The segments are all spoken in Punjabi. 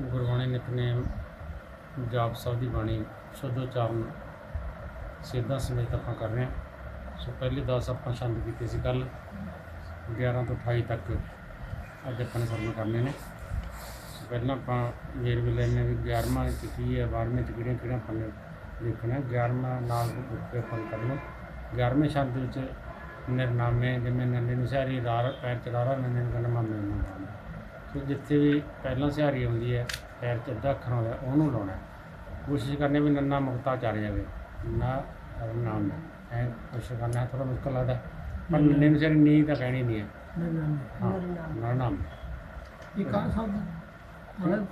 ਗੁਰਬਾਣੀ ਨਿਤਨੇਮ, ਜਾਪ ਸਾਹਿਬ ਦੀ ਬਾਣੀ ਸ਼ੁੱਧ ਉਚਾਰਨ ਸਿੱਧਾ ਸਮੇਤ ਆਪਾਂ ਕਰ ਰਹੇ ਹਾਂ। ਸੋ ਪਹਿਲੀ 10 ਆਪਾਂ ਛੰਦ ਕੀਤੇ ਸੀ ਕੱਲ 11 ਤੋਂ 28 ਤੱਕ ਅੱਜ ਆਪਾਂ ਨੇ ਸਰਵ ਕਰਨੇ ਨੇ। ਪਹਿਲਾਂ ਆਪਾਂ ਵੇਰ ਵੀ ਲੈਣੇ ਵੀ 11ਵਾਂ ਚ ਕੀ ਹੈ 12ਵੇਂ ਚ ਕਿਹੜੀਆਂ ਕਿਹੜੀਆਂ ਆਪਾਂ ਨੇ ਦੇਖਣਾ 11ਵਾਂ ਨਾਲ ਉੱਤੇ ਆਪਾਂ ਕਰਨਾ 11ਵੇਂ ਛੰਦ ਵਿੱਚ ਨਿਰਨਾਮੇ, ਜਿਵੇਂ ਨੰਨੇ ਨੂੰ ਸਿਹਾਰੀ, ਰਾਰ, ਪੈਰ ਚੜਾਰਾ ਨੰਨੇ ਨੂੰ ਕਹਿੰਦਾ ਮਾਮੇ ਸੋ ਜਿੱਥੇ ਵੀ ਪਹਿਲਾਂ ਸਿਹਾਰੀ ਆਉਂਦੀ ਹੈ ਪੈਰ 'ਚ ਅੱਧਾ ਅੱਖਰ ਆਉਂਦਾ ਉਹਨੂੰ ਲਾਉਣਾ। ਕੋਸ਼ਿਸ਼ ਕਰਨੀ ਵੀ ਨੰਨਾ ਮੁਕਤਾ ਚੱਲ ਜਾਵੇ ਨਾ ਨਾਮ ਹੈ। ਕੋਸ਼ਿਸ਼ ਕਰਨਾ ਥੋੜਾ ਮੁਸ਼ਕਲ ਲੱਗਦਾ। ਪਰ ਨੰਨੇ। ਨੂੰ ਸਿਹਾਰੀ ਨੀ ਤਾਂ ਕਹਿਣੀ ਨਹੀਂ ਹੈ। ਨਾ ਨਾਮ। ਇਹ ਕਾ ਸ਼ਬਦ ਮਤਲਬ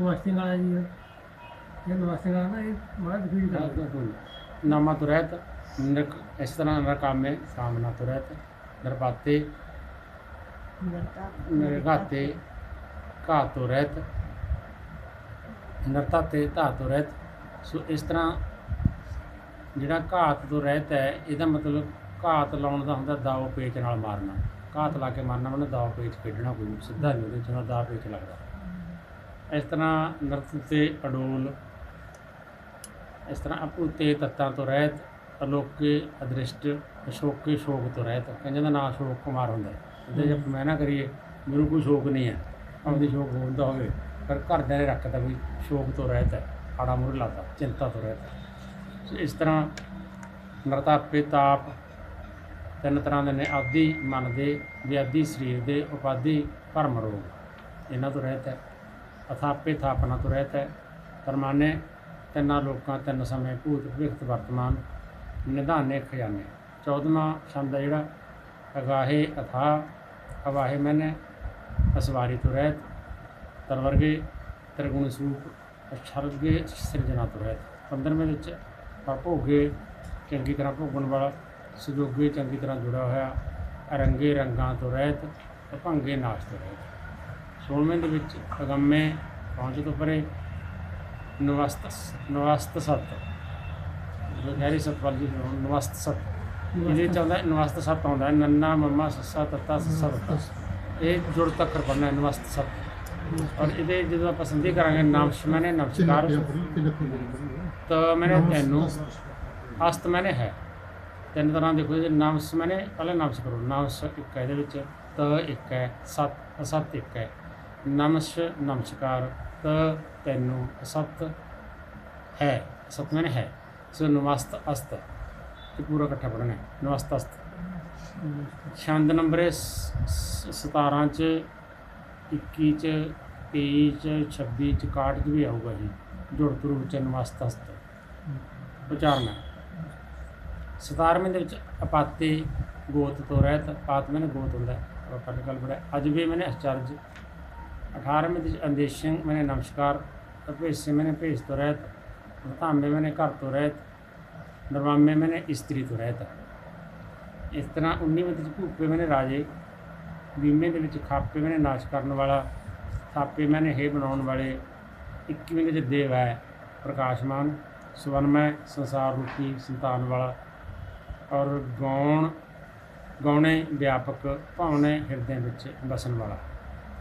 ਨਮਸਤੇ ਵਾਲਾ ਜੀ। ਇਹ। ਨਮਸਤੇ ਵਾਲਾ ਨਾ ਇਹ ਬੜਾ ਦਿਖੀ ਕਰਦਾ ਨਾਮਾ ਤੋਂ ਰਹਿਤ ਨਿਰਕ ਇਸ ਤਰ੍ਹਾਂ ਨਰਕਾਮੇ ਸਾਮਨਾ ਤੋਂ। ਰਹਿਤ ਨਰਪਾਤੇ ਨਿਰਗਾਤੇ ਘਾ ਤੋਂ ਰਹਿਤ ਨਰਤਾਤੇ ਧਾ ਤੋਂ ਰਹਿਤ। ਸੋ ਇਸ ਤਰ੍ਹਾਂ ਜਿਹੜਾ ਘਾਤ ਤੋਂ ਰਹਿਤ ਹੈ ਇਹਦਾ ਮਤਲਬ ਘਾਤ ਲਾਉਣ ਦਾ ਹੁੰਦਾ ਦਾਅ ਪੇਚ ਨਾਲ ਮਾਰਨਾ। ਘਾਤ ਲਾ ਕੇ ਮਾਰਨਾ ਉਹਨੇ ਦਾਅ ਪੇਚ ਖੇਡਣਾ ਕੋਈ ਸਿੱਧਾ ਨਹੀਂ ਉਹਦੇ ਚ ਦਾਅ ਪੇਚ ਲੱਗਦਾ। ਇਸ ਤਰ੍ਹਾਂ ਨਰਤ ਤੇ ਅਡੋਲ ਇਸ ਤਰ੍ਹਾਂ ਅਪੂਤੇ ਤੱਤਾਂ ਤੋਂ ਰਹਿਤ ਅਲੋਕੇ ਅਦ੍ਰਿਸ਼ਟ ਅਸ਼ੋਕੇ ਸ਼ੋਕ ਤੋਂ ਰਹਿਤ ਕਹਿੰਦੇ ਦਾ ਨਾਮ ਅਸ਼ੋਕ ਕੁਮਾਰ ਹੁੰਦਾ ਹੈ। ਇਹਦੇ ਜੇ ਮੈਂ ਨਾ ਕਰੀਏ, ਮੈਨੂੰ ਕੋਈ ਸ਼ੌਕ ਨਹੀਂ ਹੈ। ਆਪਦੀ ਸ਼ੌਕ ਹੁੰਦਾ ਹੋਵੇ, ਪਰ ਘਰਦਿਆਂ ਨੇ ਰੱਖਦਾ ਵੀ ਸ਼ੌਕ ਤੋਂ ਰਹਿਤ ਹੈ, ਆੜਾ ਮੂਰ ਲਾਤਾ, ਚਿੰਤਾ ਤੋਂ ਰਹਿਤ ਹੈ। ਇਸ ਤਰ੍ਹਾਂ ਨਰਤਾਪੇ ਤਾਪ, ਤਿੰਨ ਤਰ੍ਹਾਂ ਦੇ ਨੇ ਆਦੀ ਮਨ ਦੇ, ਵਿਆਦੀ ਸਰੀਰ ਦੇ ਉਪਾਦੀ ਭਰਮ ਰੋਗ। ਇਹਨਾਂ ਤੋਂ ਰਹਿਤ ਹੈ ਅਥਾਪੇ ਥਾਪਨਾ ਤੋਂ ਰਹਿਤ ਹੈ। ਪਰਮਾਨੇ ਤਿੰਨਾਂ ਲੋਕਾਂ, ਤਿੰਨ ਸਮੇਂ ਭੂਤ ਭਵਿੱਖ ਵਰਤਮਾਨ, ਨਿਧਾਨੇ ਖਜ਼ਾਨੇ। 14ਵਾਂ ਸ਼ਬਦ ਹੈ ਜਿਹੜਾ, ਅਗਾਹੇ ਅਥਾ ਅਵਾਹੇ ਮੈਨੇ, ਅਸਵਾਰੀ ਤੋਂ ਰਹਿਤ ਤਰਵਰਗੇ ਤ੍ਰਿਗੁਣ ਸੂਪ ਅਛਰਗੇ ਸਿਰਜਣਾ ਤੋਂ ਰਹਿਤ। 15ਵੇਂ ਵਿੱਚ ਭੋਗੇ, ਚੰਗੀ ਤਰ੍ਹਾਂ ਭੋਗਣ ਵਾਲਾ ਸੁਜੋਗੇ ਚੰਗੀ ਤਰ੍ਹਾਂ ਜੁੜਾ ਹੋਇਆ ਰੰਗੇ ਰੰਗਾਂ ਤੋਂ ਰਹਿਤ ਭੰਗੇ ਨਾਸ਼ ਤੋਂ ਰਹਿਤ। 16ਵੇਂ ਦੇ ਵਿੱਚ ਅਗੰਮੇ ਪਹੁੰਚ ਤੋਂ ਪਰੇ, ਨਵਸਤ ਨਵਸਤ ਸਤ। ਜੋ ਗਹਿਰੀ ਸਤ ਵਾਲੀ ਨਵਸਤ ਸਤ। ਇਹਦੇ ਚ ਆਉਂਦਾ ਹੈ ਨਵਸਤ ਸਤ ਆਉਂਦਾ ਨੰਨਾ ਮੰਮਾ ਸੱਸਾ ਤੱਤਾ ਸੱਸਾ ਤੱਤਾ ਇਹ ਜੁੜ ਤੱਕ ਪੜਨਾ ਹੈ ਨਵਸਤ ਸਤ ਔਰ ਇਹਦੇ ਜਦੋਂ ਆਪਾਂ ਸੰਧੀ ਕਰਾਂਗੇ ਨਮਸ਼ ਮੈਨੇ ਨਮਸਕਾਰ ਤਾਂ ਮੈਨੇ ਤੈਨੂੰ ਅਸਤ ਮੈਨੇ ਹੈ। ਤਿੰਨ ਤਰ੍ਹਾਂ ਦੇਖੋ ਜੇ ਨਮਸ ਮੈਨੇ ਪਹਿਲਾਂ ਨਮਸ ਕਰੋ। ਨਮਸ ਇੱਕ ਹੈ ਇਹਦੇ ਵਿੱਚ ਤ ਇੱਕ ਹੈ ਸਤ ਅਸਤ ਇੱਕ ਹੈ। ਨਮਸ ਨਮਸਕਾਰ ਤ ਤੈਨੂੰ ਅਸਤ ਹੈ। ਸਤ ਮੈਨੇ ਹੈ। ਸੋ ਨਮਸਤ ਅਸਤ ਇਹ ਪੂਰਾ ਇਕੱਠਾ ਪੜ੍ਹਨਾ ਹੈ। ਨਮਸਤ ਅਸਤ ਛੰਦ ਨੰਬਰ ਹੈ 17 ਚ 21 ਚ 23 ਚ 26 ਚ 61 ਚ ਵੀ ਆਊਗਾ ਜੀ। ਜੁੜ ਤੁਰ ਵਿੱਚ ਨਮਸਤ ਅਸਤ ਉਚਾਰਨ 17ਵੇਂ ਦੇ ਵਿੱਚ ਅਪਾਤੇ ਗੋਤ ਤੋਂ ਰਹਿਤ ਪਾਤ ਮੈਨੇ ਗੋਤ ਹੁੰਦਾ ਹੈ। ਉਹ ਕੱਲ ਬੜਾ ਅੱਜ ਵੀ ਮੈਨੇ ਅਚਰਜ। 18ਵੇਂ ਦੇ ਵਿੱਚ ਅੰਦੇਸ਼ੰ ਮੈਨੇ ਨਮਸਕਾਰ। ਅਭੇਸੇ ਮੈਨੇ ਭੇਸ ਤੋਂ ਰਹਿਤ। ਧਾਮੇ ਮੈਨੇ ਘਰ ਤੋਂ ਰਹਿਤ। ਨਰਵਾਮੇ ਮੈਨੇ ਇਸਤਰੀ ਤੋਂ ਰਹਿਤ। ਇਸ ਤਰ੍ਹਾਂ 19ਵੇਂ ਵਿੱਚ ਭੂਪੇ ਮੈਨੇ ਰਾਜੇ ਵੀਵੇਂ ਦੇ ਵਿੱਚ ਖਾਪੇ ਮੈਨੇ ਨਾਸ਼ ਕਰਨ ਵਾਲਾ, ਥਾਪੇ ਮੈਨੇ ਹੇ ਬਣਾਉਣ ਵਾਲੇ 21ਵੇਂ ਵਿੱਚ ਦੇਵ ਹੈ ਪ੍ਰਕਾਸ਼ਮਾਨ, ਸਵਰਮੈ ਸੰਸਾਰ ਰੂਪੀ ਸੰਤਾਨ ਵਾਲਾ ਔਰ ਗੌਣ, ਗੌਣੇ ਵਿਆਪਕ ਭਾਵਨੇ ਹਿਰਦੇ ਵਿੱਚ ਵਸਣ ਵਾਲਾ।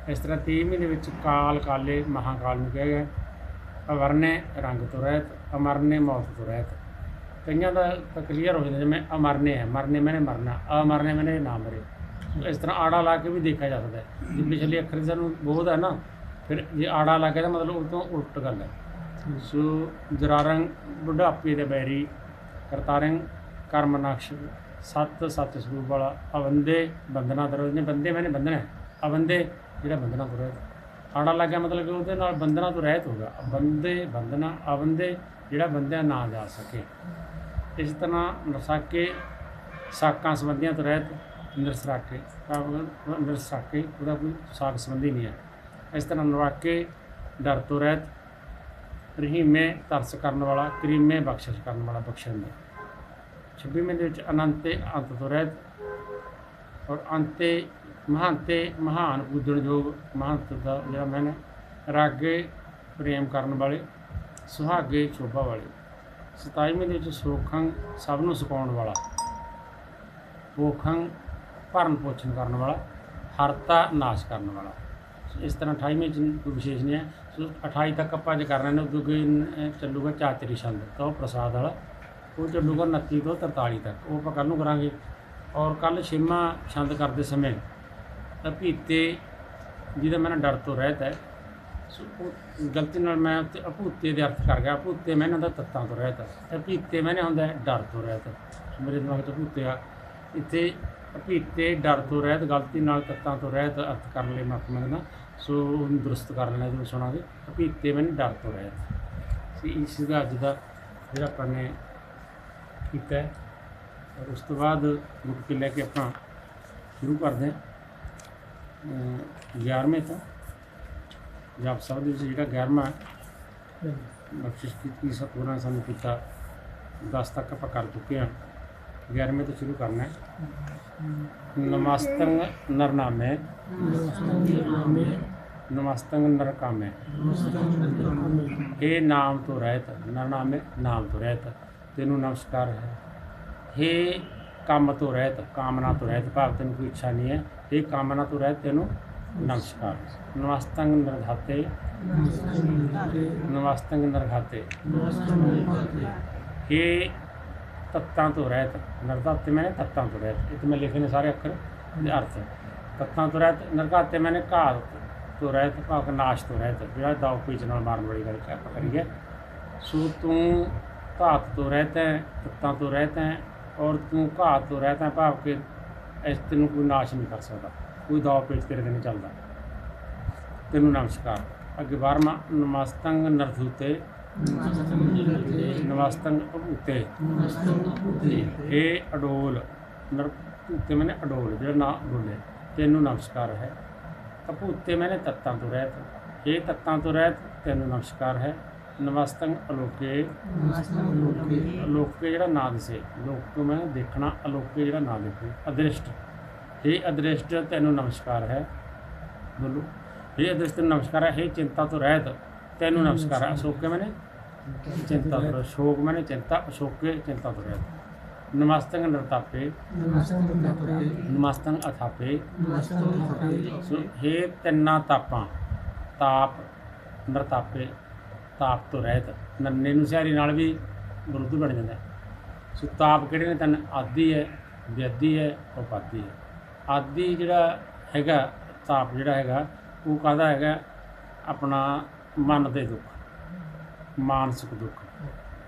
ਇਸ ਤਰ੍ਹਾਂ 30ਵੀਂ ਦੇ ਵਿੱਚ ਕਾਲ ਕਾਲੇ ਮਹਾਕਾਲ ਨੂੰ ਕਿਹਾ ਗਿਆ। ਅਵਰਨੇ ਰੰਗ ਤੋਂ ਰਹਿਤ, ਅਮਰਨੇ ਮੌਤ ਤੋਂ ਰਹਿਤ। ਕਈਆਂ ਦਾ ਕਲੀਅਰ ਹੋ ਜਾਂਦਾ, ਜਿਵੇਂ ਅਮਰਨੇ ਹੈ, ਮਰਨੇ ਮੈਨੇ ਮਰਨਾ ਅਮਰਨੇ ਮੈਨੇ ਨਾ ਮਰੇ। ਇਸ ਤਰ੍ਹਾਂ ਆੜਾ ਲਾ ਕੇ ਵੀ ਦੇਖਿਆ ਜਾ ਸਕਦਾ ਹੈ। ਜੇ ਪਿਛਲੇ ਅੱਖਰ ਸਾਨੂੰ ਬੋਧ ਹੈ ਨਾ, ਫਿਰ ਜੇ ਆੜਾ ਲਾ ਕੇ ਤਾਂ ਮਤਲਬ ਉਹ ਤੋਂ ਉਲਟ ਗੱਲ ਹੈ। ਸੋ ਜਰਾਰੰਗ ਬੁਢਾਪੇ ਦੇ ਬੈਰੀ, ਕਰਤਾਰੰਗ ਕਰਮ ਨਕਸ਼ ਸਤ ਸਤ ਸਰੂਪ ਵਾਲਾ, ਅਵੰਦੇ ਬੰਦਨਾ ਦਰੋ ਨੇ ਬੰਦੇ ਮੈਨੇ ਬੰਦਨਾ ਅਵੰਦੇ ਜਿਹੜਾ ਬੰਦਨਾ ਤੋਂ ਆੜਾ ਲੱਗਿਆ ਮਤਲਬ ਕਿ ਉਹਦੇ ਨਾਲ ਬੰਦਨਾ ਤੋਂ ਰਹਿਤ ਹੋਗਾ ਬੰਦੇ ਬੰਦਨਾ ਅਵੰਦੇ ਜਿਹੜਾ ਬੰਦਿਆਂ ਨਾ ਜਾ ਸਕੇ। ਇਸ ਤਰ੍ਹਾਂ ਨਸਾਕੇ ਸਾਕਾਂ ਸੰਬੰਧੀਆਂ ਤੋਂ ਰਹਿਤ ਨਿਰਸਰਾਕੇ ਨਿਰਸਰਾਕੇ ਉਹਦਾ ਕੋਈ ਸਾਕ ਸੰਬੰਧੀ ਨਹੀਂ ਹੈ। ਇਸ ਤਰ੍ਹਾਂ ਨਵਾਕੇ ਡਰ ਤੋਂ ਰਹਿਤ, ਰਹੀਮੇ ਤਰਸ ਕਰਨ ਵਾਲਾ, ਕਰੀਮੇ ਬਖਸ਼ਿਸ਼ ਕਰਨ ਵਾਲਾ ਬਖਸ਼ਣ ਦਾ 26ਵੇਂ ਦੇ ਵਿੱਚ ਅਨੰਤੇ ਅੰਤ ਤੋਂ ਰਹਿਤ ਔਰ ਅੰਤੇ ਮਹਾਂਤੇ ਮਹਾਨ ਪੂਜਣ ਮਹੰਤ ਦਾ ਜਿਹੜਾ ਮੈਨੇ ਰਾਗੇ ਪ੍ਰੇਮ ਕਰਨ ਵਾਲੇ, ਸੁਹਾਗੇ ਸ਼ੋਭਾ ਵਾਲੇ। 27ਵੇਂ ਦੇ ਵਿੱਚ ਸੋਖੰ ਸਭ ਨੂੰ ਸੁਕਾਉਣ ਵਾਲਾ। ਪੋਖੰ ਭਰਨ ਪੋਛਣ ਕਰਨ ਵਾਲਾ, ਹਰਤਾ ਨਾਸ਼ ਕਰਨ ਵਾਲਾ। ਇਸ ਤਰ੍ਹਾਂ 28ਵੇਂ ਚ ਕੋਈ ਵਿਸ਼ੇਸ਼ ਨਹੀਂ ਹੈ। ਸੋ 28 ਤੱਕ ਆਪਾਂ ਜੇ ਕਰ ਰਹੇ ਨੇ ਉਦੋਂ ਚੱਲੂਗਾ ਚਾਤਰੀ ਛੰਦ, ਤਾਂ ਉਹ ਪ੍ਰਸਾਦ ਵਾਲਾ। ਉਹ ਚੱਲੂਗਾ 29 ਤੋਂ 43 ਤੱਕ। ਉਹ ਆਪਾਂ ਕੱਲ੍ਹ ਨੂੰ ਕਰਾਂਗੇ। ਔਰ ਕੱਲ ਛੇਵਾਂ ਛੰਦ ਕਰਦੇ ਸਮੇਂ ਭੀਤੇ ਜਿਹਦਾ ਮੈਨੂੰ ਡਰ ਤੋਂ ਰਹਿਤ ਹੈ ਸੋ ਉਹ ਗਲਤੀ ਨਾਲ ਮੈਂ ਉੱਤੇ ਅਭੂਤੇ ਦੇ ਅਰਥ ਕਰ ਗਿਆ। ਅਭੂਤੇ ਮੈਂ ਮੈਨੇ ਹੁੰਦਾ ਤੱਤਾਂ ਤੋਂ ਰਹਿਤ ਅਭੀਤੇ ਮੈਨੇ ਹੁੰਦਾ ਹੈ ਡਰ ਤੋਂ ਰਹਿਤ। ਮੇਰੇ ਦਿਮਾਗ 'ਚ ਅਭੂਤੇ ਆ। ਇੱਥੇ ਅਭੀਤੇ, ਡਰ ਤੋਂ ਰਹਿਤ, ਗਲਤੀ ਨਾਲ ਤੱਤਾਂ ਤੋਂ ਰਹਿਤ ਅਰਥ ਕਰਨ ਲਈ ਮਾਫੀ ਮੰਗਦਾ ਸੋ ਉਹਨੂੰ ਦਰੁਸਤ ਕਰ ਲੈਣਾ ਜਦੋਂ ਸੁਣਾਂਗੇ। ਅਭੀਤੇ ਮੈਨੇ ਡਰ ਤੋਂ ਰਹਿਤ। ਸੀ ਇਸ ਦਾ ਅੱਜ ਦਾ ਜਿਹੜਾ ਆਪਾਂ ਨੇ ਕੀਤਾ ਔਰ ਉਸ ਤੋਂ ਬਾਅਦ ਮੁੱਕ ਕੇ ਲੈ ਕੇ ਆਪਾਂ ਸ਼ੁਰੂ ਕਰਦੇ ਹਾਂ। 11ਵੇਂ ਤੋਂ। ਜਪ ਸਾਹਿਬ ਦੇ ਵਿੱਚ ਜਿਹੜਾ ਗਿਆਰਵਾਂ ਬਖਸ਼ਿਸ਼ ਕੀਤੀ, ਸਤਿਗੁਰਾਂ ਨੇ ਸਾਨੂੰ ਕੀਤਾ। 10 ਤੱਕ ਆਪਾਂ ਕਰ ਚੁੱਕੇ ਹਾਂ। 11ਵੇਂ ਤੋਂ ਸ਼ੁਰੂ ਕਰਨਾ ਹੈ। ਨਮਸਤੰ ਨਰਨਾਮੇ। ਨਮਸਤੰ ਨਰਕਾਮੇ। ਇਹ ਨਾਮ ਤੋਂ ਰਹਿਤ, ਨਰਨਾਮੇ ਨਾਮ ਤੋਂ ਰਹਿਤ, ਤੈਨੂੰ ਨਮਸਕਾਰ ਹੈ। हे ਕੰਮ ਤੋਂ ਰਹਿਤ, ਕਾਮਨਾ ਤੋਂ ਰਹਿਤ, ਭਾਵ ਤੈਨੂੰ ਕੋਈ ਇੱਛਾ ਨਹੀਂ ਹੈ। ਇਹ ਕਾਮਨਾ ਤੋਂ ਰਹਿਤ, ਤੈਨੂੰ ਨਮਸਕਾਰ ਨਮਸਤੰਗ ਨਿਰਘਾਤੇ ਨਮਸਤੰਗ ਨਰਘਾਤੇ ਇਹ ਤੱਤਾਂ ਤੋਂ ਰਹਿਤ ਨਰਧਾਤੇ ਮੈਨੇ ਤੱਤਾਂ ਤੋਂ ਰਹਿਤ ਇਹ ਤੇ ਮੈਂ ਲਿਖੇ ਨੇ ਸਾਰੇ ਅੱਖਰ ਦੇ ਅਰਥ ਤੱਤਾਂ ਤੋਂ ਰਹਿਤ ਨਿਰਘਾਤੇ ਮੈਨੇ ਘਾਤ ਤੋਂ ਰਹਿਤ ਭਾਵ ਕਿ ਨਾਸ਼ ਤੋਂ ਰਹਿਤ ਜਿਹੜਾ ਦਾਉ ਪੀਚ ਨਾਲ ਮਾਰਨ ਵਾਲੀ ਗੱਲ ਆਪਾਂ ਕਰੀਏ ਸੋ ਤੂੰ ਘਾਤ ਤੋਂ ਰਹਿਤ ਹੈ ਤੱਤਾਂ ਤੋਂ ਰਹਿਤ ਹੈ ਔਰ ਤੂੰ ਘਾਤ ਤੋਂ ਰਹਿਤ ਹੈ ਭਾਵ ਕਿ ਇਸ ਤੈਨੂੰ ਕੋਈ ਨਾਸ਼ ਨਹੀਂ ਕਰ ਸਕਦਾ ਕੋਈ ਦਾਉ ਪੇਚ ਤੇਰੇ ਤੇ ਨਹੀਂ ਚੱਲਦਾ। ਤੈਨੂੰ ਨਮਸਕਾਰ। ਅੱਗੇ 12ਵਾਂ ਨਮਸਤੰਗ ਨਰਧੂਤੇ ਨਮਸਤੰਗ ਅਭੂਤੇ ਇਹ ਅਡੋਲ। ਨਰ ਭੂਤੇ ਮੈਨੇ ਅਡੋਲ, ਜਿਹੜਾ ਨਾ ਬੋਲੇ। ਤੈਨੂੰ ਨਮਸਕਾਰ ਹੈ। ਅਭੂਤੇ ਮੈਨੇ ਤੱਤਾਂ ਤੋਂ ਰਹਿਤ। ਇਹ ਤੱਤਾਂ ਤੋਂ ਰਹਿਤ, ਤੈਨੂੰ ਨਮਸਕਾਰ ਹੈ। ਨਮਸਤੰਗ ਅਲੋਕੇ। ਅਲੋਕੇ ਜਿਹੜਾ ਨਾ ਦਿਸੇ। ਲੋਕ ਤੋਂ ਮੈਂ ਦੇਖਣਾ, ਅਲੋਕੇ ਜਿਹੜਾ ਨਾ ਦੇਖੇ। ਅਦ੍ਰਿਸ਼ਟ। ਇਹ ਅਦ੍ਰਿਸ਼ਟ, ਤੈਨੂੰ ਨਮਸਕਾਰ ਹੈ। ਬੋਲੋ। ਇਹ ਅਦ੍ਰਿਸ਼ਟ ਨਮਸਕਾਰ ਹੈ। ਇਹ ਚਿੰਤਾ ਤੋਂ ਰਹਿਤ, ਤੈਨੂੰ ਨਮਸਕਾਰ ਹੈ। ਅਸ਼ੋਕੇ ਮੈਨੇ ਚਿੰਤਾ ਤੋਂ ਸ਼ੋਕ ਮੈਨੇ ਚਿੰਤਾ, ਅਸ਼ੋਕੇ ਚਿੰਤਾ ਤੋਂ ਰਹਿਤ। ਨਮਸਤੰਗ ਨਰਤਾਪੇ। ਨਮਸਤੰਗ ਅਥਾਪੇ। ਸੋ ਇਹ ਤਿੰਨਾਂ ਤਾਪਾਂ, ਤਾਪ ਨਰਤਾਪੇ, ਤਾਪ ਤੋਂ ਰਹਿਤ। ਨੰਨੇ ਨੂੰ ਸਿਆਰੀ ਨਾਲ ਵੀ ਵਿਰੁੱਧ ਬਣ ਜਾਂਦਾ ਸੋ ਤਾਪ ਕਿਹੜੇ ਨੇ? ਤਨ ਆਦੀ ਹੈ, ਵਿਅਦੀ ਹੈ, ਉਪਾਦੀ ਹੈ। ਆਦਿ ਜਿਹੜਾ ਹੈਗਾ, ਤਾਪ ਜਿਹੜਾ ਹੈਗਾ, ਉਹ ਕਾਹਦਾ ਹੈਗਾ? ਆਪਣਾ ਮਨ ਦੇ ਦੁੱਖ, ਮਾਨਸਿਕ ਦੁੱਖ।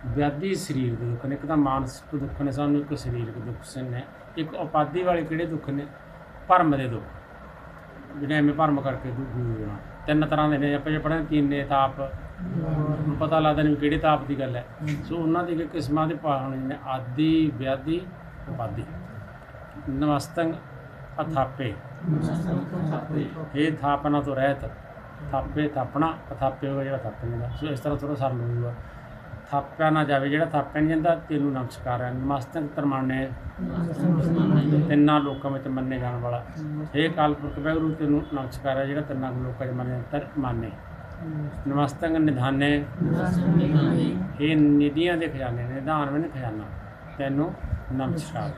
ਵਿਆਦੀ ਸਰੀਰ ਦੇ ਦੁੱਖ ਨੇ, ਇੱਕ ਤਾਂ ਮਾਨਸਿਕ ਦੁੱਖ ਨੇ, ਸਾਨੂੰ ਇੱਕ ਸਰੀਰਕ ਦੁੱਖ ਸੇ ਨੇ ਇੱਕ ਉਪਾਦੀ ਵਾਲੇ ਕਿਹੜੇ ਦੁੱਖ ਨੇ? ਭਰਮ ਦੇ ਦੁੱਖ। ਜਿਹੜੇ ਐਵੇਂ ਭਰਮ ਕਰਕੇ ਦੁੱਖ ਹੋਣਾ। ਤਿੰਨ ਤਰ੍ਹਾਂ ਦੇ ਨੇ, ਆਪਾਂ ਜੇ ਪੜ੍ਹੇ ਤਿੰਨ ਤਾਪ ਨੂੰ ਪਤਾ ਲੱਗਦਾ ਨਹੀਂ ਵੀ ਕਿਹੜੇ ਤਾਪ ਦੀ ਗੱਲ ਹੈ। ਸੋ ਉਹਨਾਂ ਦੀ ਕਿਸਮਾਂ ਦੇ ਪਾਹਣੇ ਨੇ, ਆਦੀ ਵਿਆਦੀ ਉਪਾਦੀ ਨਮਸਤੰਗ। ਅਥਾਪੇ। ਇਹ ਥਾਪਨਾ ਤੋਂ ਰਹਿਤ। ਥਾਪੇ ਥਾਪਣਾ ਅਥਾਪੇ ਹੋਗਾ ਜਿਹੜਾ ਥਾਪੇ ਜਾਂਦਾ ਸੋ ਇਸ ਤਰ੍ਹਾਂ ਥੋੜਾ ਸਰਲ ਹੋਊਗਾ ਥਾਪਿਆ ਨਾ ਜਾਵੇ ਜਿਹੜਾ ਥਾਪਿਆ ਨਹੀਂ ਜਾਂਦਾ ਤੈਨੂੰ ਨਮਸਕਾਰ ਹੈ। ਨਮਸਤੰ ਤਰਮਾਨੇ ਤਿੰਨਾਂ ਲੋਕਾਂ ਵਿੱਚ ਮੰਨੇ ਜਾਣ ਵਾਲਾ। ਇਹ ਕਾਲਪੁਰਖ ਵੈਗਰੂ ਤੈਨੂੰ ਨਮਸਕਾਰ ਹੈ ਜਿਹੜਾ ਤਿੰਨਾਂ ਲੋਕਾਂ ਵਿੱਚ ਮੰਨੇ ਤਰ ਮਾਨੇ। ਨਮਸਤੰਗ ਨਿਧਾਨੇ। ਇਹ ਨਿਧੀਆਂ ਦੇ ਖਜ਼ਾਨੇ ਨੇ ਨਿਧਾਨ ਵਿੱਚ ਖਜ਼ਾਨਾ। ਤੈਨੂੰ ਨਮਸਕਾਰ।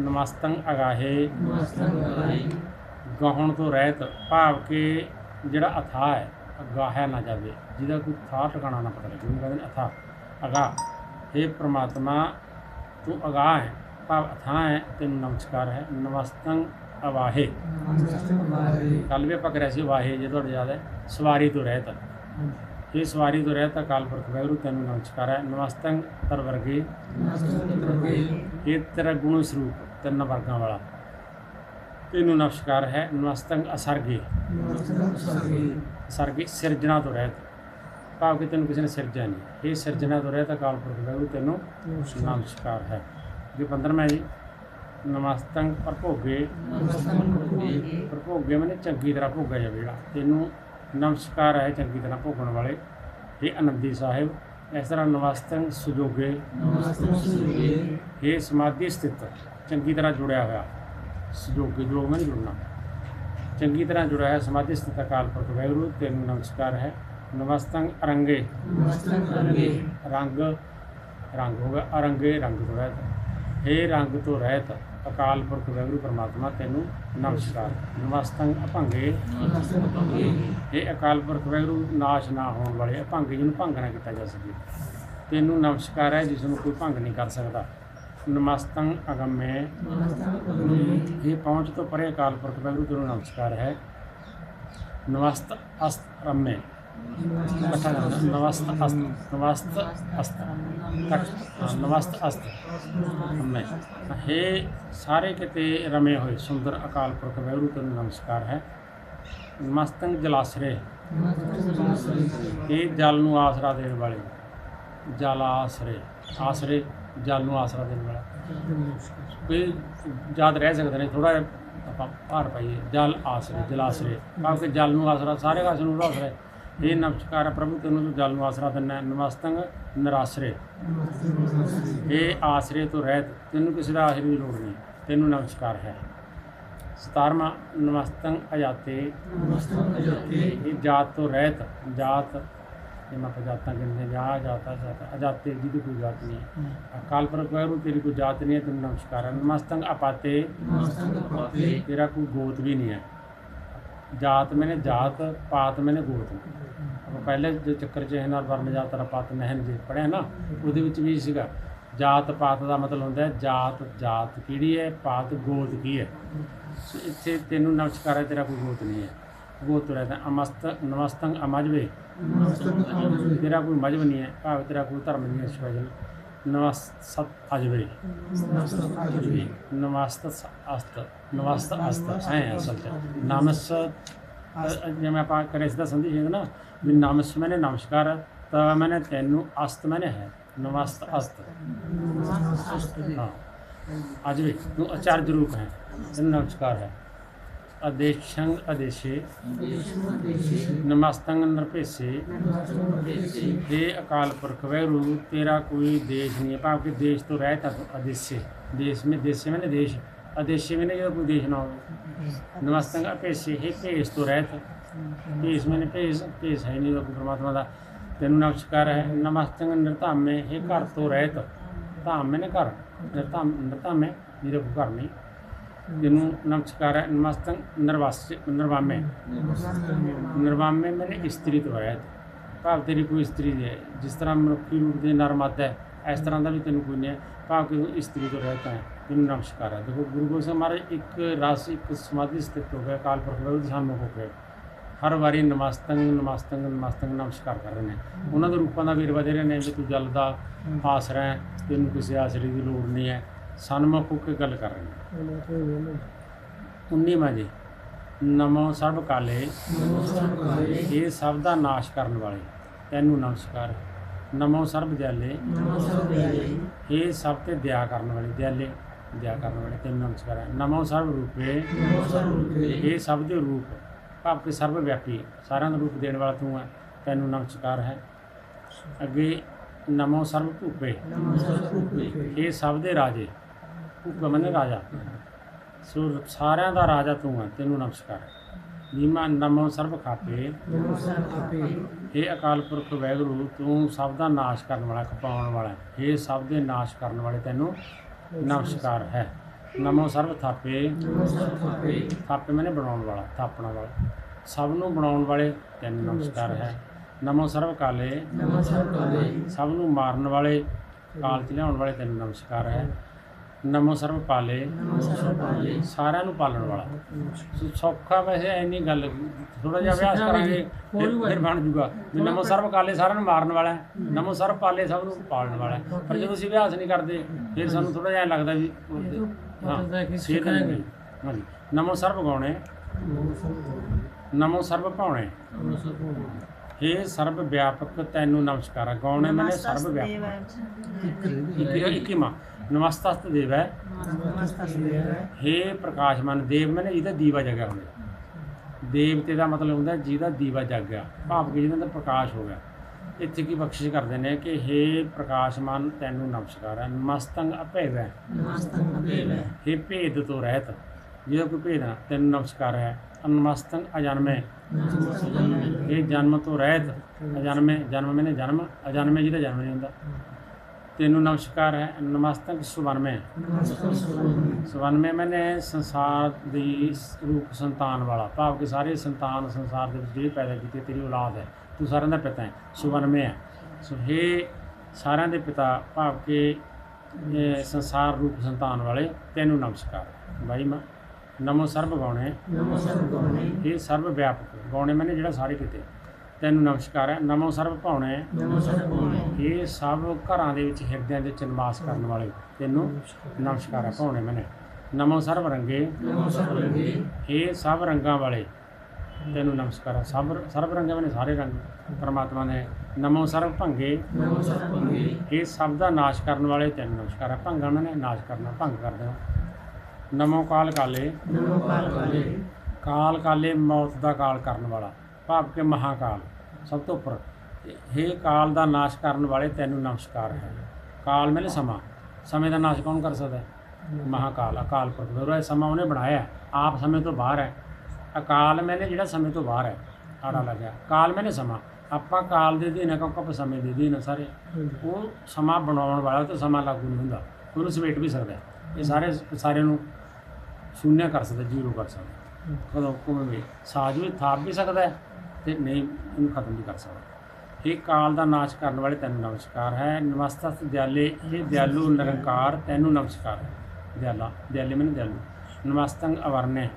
ਨਮਸਤੰਗ ਅਗਾਹੇ। ਗਾਹਣ ਤੋਂ ਰਹਿਤ ਭਾਵ ਕਿ ਜਿਹੜਾ ਅਥਾ ਹੈ ਅਗਾਹਿਆ ਨਾ ਜਾਵੇ। ਜਿਹਦਾ ਕੋਈ ਥਾਂ ਟਿਕਾਣਾ ਨਾ ਪਤਾ ਲੱਗੇ। ਉਹਨੂੰ ਕਹਿੰਦੇ ਨੇ ਅਥਾ। ਅਗਾ हे ਪ੍ਰਮਾਤਮਾ ਤੂੰ ਅਗਾਹ ਹੈ ਭਾਵ ਅਥਾਹ ਹੈ ਤੈਨੂੰ ਨਮਸਕਾਰ ਹੈ। ਨਮਸਤੰ ਅਵਾਹੇ ਕੱਲ ਵੀ ਆਪਾਂ ਕਰਿਆ ਸੀ ਵਾਹੇ ਜੇ ਤੁਹਾਡੇ ਯਾਦ ਹੈ ਸਵਾਰੀ ਤੋਂ ਰਹਿਤ। ਇਹ ਸਵਾਰੀ ਤੋਂ ਰਹਿਤ ਕਾਲਪੁਰਖ ਵੈਗਰੂ ਤੈਨੂੰ ਨਮਸਕਾਰ ਹੈ। ਨਮਸਤੰ ਤਰਵਰਗੇ ਇਹ ਤੇਰਾ ਗੁਣ ਸਰੂਪ ਤਿੰਨ ਵਰਗਾਂ ਵਾਲਾ। ਤੈਨੂੰ ਨਮਸਕਾਰ ਹੈ ਨਮਸਤੰ ਅਸਰਗੇ। ਸਰਗੇ ਸਿਰਜਣਾ ਤੋਂ ਰਹਿਤ। ਭਾਵ ਕਿ ਤੈਨੂੰ ਕਿਸੇ ਨੇ ਸਿਰਜਿਆ ਨਹੀਂ। ਇਹ ਸਿਰਜਣਾ ਤੋਂ ਰਹਿਤ ਕਾਲਪੁਰਖ ਵੈਗਰੂ ਤੈਨੂੰ ਨਮਸਕਾਰ ਹੈ। ਜੇ 15ਵਾਂ ਜੀ। ਨਮਸਤੰ ਪ੍ਰਭੋਗੇ। ਪ੍ਰਭੋਗੇ ਮੈਨੇ ਚੰਗੀ ਤਰ੍ਹਾਂ ਭੋਗਿਆ ਜਾਵੇ ਜਿਹੜਾ ਤੈਨੂੰ ਨਮਸਕਾਰ ਹੈ ਚੰਗੀ ਤਰ੍ਹਾਂ ਭੋਗਣ ਵਾਲੇ। ਇਹ ਆਨੰਦੀ ਸਾਹਿਬ ਇਸ ਤਰ੍ਹਾਂ ਨਮਸਤੰ ਸੁਜੋਗੇ ਇਹ ਸਮਾਧੀ ਸਥਿਤ। ਚੰਗੀ ਤਰ੍ਹਾਂ ਜੁੜਿਆ ਹੋਇਆ। ਸੁਜੋਗੇ ਜੋਗ ਮੈਂ ਨਹੀਂ ਜੁੜਨਾ। ਚੰਗੀ ਤਰ੍ਹਾਂ ਜੁੜਿਆ ਹੈ ਸਮਾਧੀ ਸਥਿਤ ਅਕਾਲ ਪੁਰਖ ਵਾਹਿਗੁਰੂ ਤੈਨੂੰ ਨਮਸਕਾਰ ਹੈ। ਨਮਸਤੰ ਅਰੰਗੇ। ਰੰਗ ਰੰਗ ਹੋਗਾ ਅਰੰਗੇ ਰੰਗ ਤੋਂ ਰਹਿਤ। ਇਹ ਰੰਗ ਤੋਂ ਰਹਿਤ ਅਕਾਲ ਪੁਰਖ ਵਾਹਿਗੁਰੂ ਪਰਮਾਤਮਾ ਤੈਨੂੰ ਨਮਸਕਾਰ। ਨਮਸਤੰ ਅਭੰਗੇ। ਇਹ ਅਕਾਲ ਪੁਰਖ ਵਾਹਿਗੁਰੂ ਨਾਸ਼ ਨਾ ਹੋਣ ਵਾਲੇ ਅਭੰਗੇ ਜਿਹਨੂੰ ਭੰਗ ਨਾ ਕੀਤਾ ਜਾ ਸਕੇ। ਤੈਨੂੰ ਨਮਸਕਾਰ ਹੈ ਜਿਸ ਨੂੰ ਕੋਈ ਭੰਗ ਨਹੀਂ ਕਰ ਸਕਦਾ। ਨਮਸਤੰ ਅਗਮੇ। ਇਹ ਪਹੁੰਚ ਤੋਂ ਪਰੇ ਅਕਾਲ ਪੁਰਖ ਵਾਹਿਗੁਰੂ ਤੈਨੂੰ ਨਮਸਕਾਰ ਹੈ। ਨਮਸਤ ਅਸਤ ਰਮੇ ਇਕੱਠਾ ਕਰਨਾ ਨਮਸਤ ਅਸਤ ਨਮਸਤ ਅਸਤ। ਨਮਸਤ ਅਸਤ ਰਮੇ ਹੈ ਸਾਰੇ ਕਿਤੇ ਰਮੇ ਹੋਏ ਸੁੰਦਰ ਅਕਾਲ ਪੁਰਖ ਵਾਹਿਗੁਰੂ ਤੈਨੂੰ ਨਮਸਕਾਰ ਹੈ। ਨਮਸਤੰ ਜਲਾਸਰੇ। ਇਹ ਜਲ ਨੂੰ ਆਸਰਾ ਦੇਣ ਵਾਲੇ ਜਲ ਆਸਰੇ ਆਸਰੇ ਜਲ ਨੂੰ ਆਸਰਾ ਦੇਣ ਵਾਲਾ। ਕੋਈ ਯਾਦ ਰਹਿ ਸਕਦੇ ਨੇ ਥੋੜਾ ਆਪਾਂ ਭਾਰ ਪਾਈਏ। ਜਲ ਆਸਰੇ ਜਲ ਆਸਰੇ। ਕਿਉਂਕਿ ਜਲ ਨੂੰ ਆਸਰਾ ਸਾਰੇ ਕਾਸ ਨੂੰ ਆਸਰਾ। ਇਹ ਨਮਸਕਾਰ ਪ੍ਰਭੂ ਤੈਨੂੰ ਜਲ ਨੂੰ ਆਸਰਾ ਦਿੰਦਾ ਨਮਸਤੰਗ ਨਿਰਾਸਰੇ। ਇਹ ਆਸਰੇ ਤੋਂ ਰਹਿਤ ਤੈਨੂੰ ਕਿਸੇ ਦਾ ਆਸਰੇ ਦੀ ਲੋੜ ਨਹੀਂ। ਤੈਨੂੰ ਨਮਸਕਾਰ ਹੈ। 17ਵਾਂ ਨਮਸਤੰ ਅਜਾਤੇ। ਇਹ ਜਾਤ ਤੋਂ ਰਹਿਤ ਜਾਤ ਇਹ ਮੈਂ ਜਾਤਾਂ ਕਹਿੰਦੇ ਜਾ ਜਾਤਾ ਜਾਤਾ ਅਜਾਤੇ ਜਿਹਦੀ ਕੋਈ ਜਾਤ ਨਹੀਂ ਹੈ। ਅਕਾਲ ਪੁਰਖ ਵਾਹਿਗੁਰੂ ਤੇਰੀ ਕੋਈ ਜਾਤ ਨਹੀਂ ਹੈ ਤੈਨੂੰ ਨਮਸਕਾਰ ਹੈ। ਨਮਸਤੰ ਅਪਾਤੇ। ਤੇਰਾ ਕੋਈ ਗੋਤ ਵੀ ਨਹੀਂ ਹੈ। ਜਾਤ ਮੈਨੇ ਜਾਤ ਪਾਤ ਮੈਨੇ ਗੋਤ। ਆਪਾਂ ਪਹਿਲੇ ਜੋ ਚੱਕਰ ਚ ਹੈ ਨਾਲ ਵਰਨ ਜਾਤ ਰ ਪਾਤ ਨਹਿਨ ਜੇ ਪੜਿਆ ਨਾ ਉਹਦੇ ਵਿੱਚ ਵੀ ਸੀਗਾ। ਜਾਤ ਪਾਤ ਦਾ ਮਤਲਬ ਹੁੰਦਾ ਹੈ ਜਾਤ ਜਾਤ ਕਿਹੜੀ ਹੈ ਪਾਤ ਗੋਤ ਕੀ ਹੈ। ਇੱਥੇ ਤੈਨੂੰ ਨਮਸਕਾਰ ਹੈ ਤੇਰਾ ਕੋਈ ਗੋਤ ਨਹੀਂ ਹੈ। ਗੋਤ ਰਹਿਦਾ ਅਮਸਤ ਨਮਸਤੰ ਅਮਜਵੇ। ਤੇਰਾ ਕੋਈ ਮਜਬ ਨਹੀਂ ਹੈ ਭਾਵ ਤੇਰਾ ਕੋਈ ਧਰਮ ਨਹੀਂ ਹੈ ਸਪੈਸ਼ਲ ਨਮਸਤ ਅਜਵੇ। ਨਮਸਤ ਅਸਤ। ਨਮਸਤ ਅਸਤ। ਹੈ ਅਸਲ ਚ ਨਮਸ ਅ- ਜਿਵੇਂ ਆਪਾਂ ਕਰੇ ਇਸ ਦਾ ਸੰਦੇਸ਼ ਹੈ ਨਾ ਵੀ ਨਮਸ ਮੈਨੇ ਨਮਸਕਾਰ ਤਾਂ ਮੈਨੇ ਤੈਨੂੰ ਅਸਤ ਮੈਨੇ ਹੈ। ਨਮਸਤ ਅਸਤ। ਹਾਂ। ਅਜਵੇ। ਨੂੰ ਆਚਾਰਜ ਰੂਪ ਹੈ। ਨਮਸਕਾਰ ਹੈ। ਆਦੇਸ਼ੰ ਆਦੇਸ਼ੇ ਨਮਸਤੰ ਨਰਪੇਸੇ ਇਹ ਅਕਾਲ ਪੁਰਖ ਵੈਰੂ ਤੇਰਾ ਕੋਈ ਦੇਸ਼ ਨਹੀਂ ਹੈ ਭਾਵ ਕਿ ਦੇਸ਼ ਤੋਂ ਰਹਿਤ ਹੈ ਤੂੰ ਅਦੇਸ਼ੇ ਦੇਸ਼ ਮੇ ਦੇਸ਼ੇ ਮੈਨੇ ਦੇਸ਼ ਅਦੇਸ਼ੇ ਮੈਨੇ ਜਿਹੜਾ ਕੋਈ ਦੇਸ਼ ਨਾ ਹੋਵੇ ਨਮਸਤੰ ਅਪੇਸੇ ਹੈ ਭੇਸ ਤੋਂ ਰਹਿਤ ਭੇਸ ਮੈਨੇ ਭੇਸ ਭੇਸ ਹੈ ਨਹੀਂ ਕੋਈ ਪ੍ਰਮਾਤਮਾ ਦਾ ਤੈਨੂੰ ਨਮਸਕਾਰ ਹੈ ਨਮਸਤੰ ਨਿਰਧਾਮੇ ਹੈ ਘਰ ਤੋਂ ਰਹਿਤ ਧਾਮ ਮੈਨੇ ਘਰ ਨਿਰਧਾਮ ਨਿਰਧਾਮੇ ਜਿਹੜਾ ਕੋਈ ਘਰ ਨਹੀਂ ਤੈਨੂੰ ਨਮਸਕਾਰ ਹੈ ਨਮਸਤੰ ਨਰਵਾਸ, ਨਰਵਾਮੇ। ਨਰਵਾਮੇ ਮੈਨੇ ਇਸਤਰੀ ਤੋਂ ਰਹਿਤ ਭਾਵ ਤੇਰੀ ਕੋਈ ਇਸਤਰੀ ਹੈ। ਜਿਸ ਤਰ੍ਹਾਂ ਮਨੁੱਖੀ ਰੂਪ ਦੇ ਨਰ ਹੈ, ਇਸ ਤਰ੍ਹਾਂ ਦਾ ਵੀ ਤੈਨੂੰ ਕੋਈ ਨਹੀਂ ਹੈ। ਭਾਵ ਕਿ ਇਸਤਰੀ ਤੋਂ ਰਹਿਤ ਹੈ, ਤੈਨੂੰ ਨਮਸਕਾਰ ਹੈ। ਦੇਖੋ, ਗੁਰੂ ਗੋਬਿੰਦ ਸਿੰਘ ਮਹਾਰਾਜ ਇੱਕ ਰਸ, ਇੱਕ ਸਮਾਧੀ ਸਥਿਤ ਹੋ ਗਿਆ, ਕਾਲ ਪੁਰਖ ਵਾਹਿਗੁਰੂ ਸਾਹਮਣੇ ਹੋ। ਗਿਆ ਹਰ ਵਾਰੀ ਨਮਸਤੰਗ ਨਮਸਤੰਗ ਨਮਸਤੰਗ ਨਮਸਕਾਰ ਕਰ ਰਹੇ ਨੇ। ਉਹਨਾਂ ਦੇ ਰੂਪਾਂ ਦਾ ਵੇਰਵਾ ਦੇ ਰਹੇ ਨੇ ਵੀ ਤੂੰ ਜਲ ਦਾ ਆਸਰਾ ਹੈ, ਤੈਨੂੰ ਕਿਸੇ ਆਸਰੇ ਦੀ ਲੋੜ ਨਹੀਂ ਹੈ। ਸਨਮੁਖ ਹੋ ਕੇ ਗੱਲ ਕਰ ਰਹੇ ਨੇ 19ਵਾਂ ਜੀ ਨਮੋ ਸਰਬ ਕਾਲੇ। ਇਹ ਸਭ ਦਾ ਨਾਸ਼ ਕਰਨ ਵਾਲੇ। ਤੈਨੂੰ ਨਮਸਕਾਰ। ਨਮੋ ਸਰਬ ਦਿਆਲੇ। ਇਹ ਸਭ ਤੇ ਦਇਆ ਕਰਨ ਵਾਲੇ ਦਿਆਲੇ। ਦਇਆ ਕਰਨ ਵਾਲੇ ਤੈਨੂੰ ਨਮਸਕਾਰ ਹੈ। ਨਮੋ ਸਰਬ ਰੂਪੇ। ਇਹ ਸਭ ਦੇ ਰੂਪ। ਭਾਵ ਕਿ ਸਰਬ ਵਿਆਪੀ ਸਾਰਿਆਂ ਦਾ ਰੂਪ ਦੇਣ ਵਾਲਾ ਤੂੰ ਹੈ। ਤੈਨੂੰ ਨਮਸਕਾਰ ਹੈ। ਅੱਗੇ ਨਮੋ ਸਰਬ ਭੂਪੇ ਇਹ ਸਭ ਦੇ ਰਾਜੇ। ਭੂਪਾ ਮੰਨੇ ਰਾਜਾ। ਸੋ ਸਾਰਿਆਂ ਦਾ ਰਾਜਾ ਤੂੰ ਹੈ ਤੈਨੂੰ ਨਮਸਕਾਰ ਨੀਮਾ ਨਮੋ ਸਰਬ ਖਾਪੇ। ਇਹ ਅਕਾਲ ਪੁਰਖ ਵੈਗੁਰੂ ਤੂੰ ਸਭ ਦਾ ਨਾਸ਼ ਕਰਨ ਵਾਲਾ ਖਪਾਉਣ ਵਾਲਾ। ਇਹ ਸਭ ਦੇ ਨਾਸ਼ ਕਰਨ ਵਾਲੇ ਤੈਨੂੰ ਨਮਸਕਾਰ ਹੈ। ਨਮੋ ਸਰਬ ਥਾਪੇ। ਥਾਪੇ। ਮੈਨੇ ਬਣਾਉਣ ਵਾਲਾ ਥਾਪਣਾ ਵਾਲਾ। ਸਭ ਨੂੰ ਬਣਾਉਣ ਵਾਲੇ ਤੈਨੂੰ ਨਮਸਕਾਰ ਹੈ। ਨਮੋ ਸਰਬ ਕਾਲੇ। ਸਭ ਨੂੰ ਮਾਰਨ ਵਾਲੇ ਕਾਲ ਚ ਲਿਆਉਣ ਵਾਲੇ ਤੈਨੂੰ ਨਮਸਕਾਰ ਹੈ। ਨਮੋ ਸਰਬ ਪਾਲੇ। ਸਾਰਿਆਂ ਨੂੰ ਪਾਲਣ ਵਾਲਾ। ਸੋ ਸੌਖਾ ਵੈਸੇ ਐਨੀ ਗੱਲ ਥੋੜਾ ਜਿਹਾ ਅਭਿਆਸ ਕਰਾਂਗੇ ਫਿਰ ਬਣ ਜੂਗਾ। ਨਮੋ ਸਰਬ ਕਾਲੇ ਸਾਰਿਆਂ ਨੂੰ ਮਾਰਨ ਵਾਲਾ ਹੈ। ਨਮੋ ਸਰਬ ਪਾਲੇ ਸਭ ਨੂੰ ਪਾਲਣ ਵਾਲਾ ਹੈ। ਪਰ ਜਦੋਂ ਅਸੀਂ ਅਭਿਆਸ ਨਹੀਂ ਕਰਦੇ ਫਿਰ ਸਾਨੂੰ ਥੋੜਾ ਜਿਹਾ ਲੱਗਦਾ ਵੀ ਹਾਂ ਹਾਂਜੀ। ਨਮੋ ਸਰਬ ਗਾਉਣੇ ਨਮੋ ਸਰਬ ਭਾਉਣੇ ਇਹ ਸਰਬ ਵਿਆਪਕ ਤੈਨੂੰ ਨਮਸਕਾਰ। ਹੈ ਗਾਉਣੇ ਮੈਨੇ ਸਰਬ ਵਿਆਪਕ। ਇੱਕ ਇੱਕੀਮਾ ਨਮਸਤਸਤ ਦੇਵ। ਹੈ ਹੇ ਪ੍ਰਕਾਸ਼ਮਨ ਦੇਵ ਮੈਨੇ ਜਿਹਦਾ ਦੀਵਾ ਜਗਿਆ ਹੁੰਦਾ। ਦੇਵਤੇ ਦਾ ਮਤਲਬ ਹੁੰਦਾ ਜਿਹਦਾ ਦੀਵਾ ਜਗ ਗਿਆ ਭਾਵ ਕਿ ਜਿਹਦਾ ਅੰਦਰ ਪ੍ਰਕਾਸ਼ ਹੋ ਗਿਆ। ਇੱਥੇ ਕੀ ਬਖਸ਼ਿਸ਼ ਕਰਦੇ ਨੇ ਕਿ ਹੇ ਪ੍ਰਕਾਸ਼ਮਨ ਤੈਨੂੰ ਨਮਸਕਾਰ ਹੈ। ਨਮਸਤੰਗ ਅਭੇਵ ਹੈ ਹੇ ਭੇਦ ਤੋਂ ਰਹਿਤ। ਜਿਹਦਾ ਕੋਈ ਭੇਦ ਨਾ ਤੈਨੂੰ ਨਮਸਕਾਰ ਹੈ। ਅਨਮਸਤੰਗ ਅਜਨਮੇ। ਇਹ ਜਨਮ ਤੋਂ ਰਹਿਤ। ਅਜਨਮੇ ਜਨਮ ਮੈਨੇ ਜਨਮ ਅਜਨਮੇ ਜਿਹਦਾ ਜਨਮ ਨਹੀਂ ਹੁੰਦਾ। ਤੈਨੂੰ ਨਮਸਕਾਰ ਹੈ ਨਮਸਤਕ ਸੁਵਰਮੇ। ਸੁਵਰਮੇ। ਮੈਨੇ ਸੰਸਾਰ ਦੀ ਰੂਪ ਸੰਤਾਨ ਵਾਲਾ। ਭਾਵ ਕਿ ਸਾਰੇ ਸੰਤਾਨ ਸੰਸਾਰ ਦੇ ਵਿੱਚ ਜਿਹੜੇ ਪੈਦਾ ਕੀਤੇ ਤੇਰੀ ਔਲਾਦ ਹੈ। ਤੂੰ ਸਾਰਿਆਂ ਦਾ ਪਿਤਾ ਹੈ ਸੁਵਰਮੇ ਹੈ। ਸੋ ਹੇ ਸਾਰਿਆਂ ਦੇ ਪਿਤਾ ਭਾਵ ਕਿ ਸੰਸਾਰ ਰੂਪ ਸੰਤਾਨ ਵਾਲੇ ਤੈਨੂੰ ਨਮਸਕਾਰ ਬਾਈ ਮਾ ਨਮੋ ਸਰਬ ਗਾਉਣੇ। ਇਹ ਸਰਬ ਵਿਆਪਕ। ਗਾਉਣੇ ਮੈਨੇ ਜਿਹੜਾ ਸਾਰੇ ਕਿਤੇ। ਤੈਨੂੰ ਨਮਸਕਾਰ ਹੈ ਨਮੋ ਸਰਬ ਭਾਉਣੇ ਇਹ ਸਭ ਘਰਾਂ ਦੇ ਵਿੱਚ ਹਿਰਦਿਆਂ ਦੇ ਵਿੱਚ ਨਿਵਾਸ ਕਰਨ ਵਾਲੇ ਤੈਨੂੰ ਨਮਸਕਾਰ। ਹੈ ਭਾਉਣੇ ਮੈਨੇ। ਨਮੋ ਸਰਬ ਰੰਗੇ। ਇਹ ਸਭ ਰੰਗਾਂ ਵਾਲੇ ਤੈਨੂੰ ਨਮਸਕਾਰ ਹੈ। ਸਭ ਸਰਬ ਰੰਗਾਂ ਮੈਨੇ ਸਾਰੇ ਰੰਗ ਪਰਮਾਤਮਾ ਨੇ। ਨਮੋ ਸਰਬ ਭੰਗੇ। ਇਹ ਸਭ ਦਾ ਨਾਸ਼ ਕਰਨ ਵਾਲੇ ਤੈਨੂੰ ਨਮਸਕਾਰ ਹੈ। ਭੰਗਾਂ ਮੈਨੇ ਨਾਸ਼ ਕਰਨਾ ਭੰਗ ਕਰ ਦੇਣਾ ਨਮੋ ਕਾਲ ਕਾਲੇ। ਕਾਲ ਕਾਲੇ ਮੌਤ ਦਾ ਕਾਲ ਕਰਨ ਵਾਲਾ। ਭਾਵ ਕਿ ਮਹਾਕਾਲ, ਸਭ ਤੋਂ ਉੱਪਰ। ਇਹ ਕਾਲ ਦਾ ਨਾਸ਼ ਕਰਨ ਵਾਲੇ ਤੈਨੂੰ ਨਮਸਕਾਰ ਹੈ। ਕਾਲ ਮੈਨੇ ਸਮਾਂ। ਸਮੇਂ ਦਾ ਨਾਸ਼ ਕੌਣ ਕਰ ਸਕਦਾ ਹੈ? ਮਹਾਕਾਲ, ਅਕਾਲ ਪੁਰਖ। ਗੁਰੂ ਸਮਾਂ ਉਹਨੇ ਬਣਾਇਆ, ਆਪ ਸਮੇਂ ਤੋਂ ਬਾਹਰ ਹੈ। ਅਕਾਲ ਮੈਨੇ ਜਿਹੜਾ ਸਮੇਂ ਤੋਂ ਬਾਹਰ ਹੈ, ਆੜਾ ਲੱਗਿਆ ਕਾਲ ਮੈਨੇ ਸਮਾਂ। ਆਪਾਂ ਕਾਲ ਦੇ ਅਧੀਨ ਕਿਉਂਕਿ ਆਪਾਂ ਸਮੇਂ ਦੇ ਅਧੀਨ ਸਾਰੇ। ਉਹ ਸਮਾਂ ਬਣਾਉਣ ਵਾਲਾ ਤੇ ਸਮਾਂ ਲਾਗੂ ਨਹੀਂ ਹੁੰਦਾ। ਉਹਨੂੰ ਸਮੇਟ ਵੀ ਸਕਦਾ ਇਹ ਸਾਰੇ ਸਾਰਿਆਂ ਨੂੰ ਸ਼ੂਨਿਆ ਕਰ ਸਕਦਾ, ਜੀਰੋ ਕਰ ਸਕਦਾ ਕਦੋਂ? ਕਿਵੇਂ ਵੀ। ਸਾਜ ਵੀ ਥਾਪ ਵੀ ਸਕਦਾ ਤੇ ਨਹੀਂ ਇਹਨੂੰ ਖਤਮ ਵੀ ਕਰ ਸਕਦਾ। ਇਹ ਕਾਲ ਦਾ ਨਾਸ਼ ਕਰਨ ਵਾਲੇ ਤੈਨੂੰ ਨਮਸਕਾਰ ਹੈ। ਨਮਸਤਸ ਦਿਆਲੇ ਇਹ ਦਿਆਲੂ ਨਿਰੰਕਾਰ ਤੈਨੂੰ ਨਮਸਕਾਰ ਹੈ। ਦਿਆਲਾ ਦਿਆਲੇ ਮੈਨੂੰ ਦਿਆਲੂ। ਨਮਸਤੰ ਅਵਰਨੇ।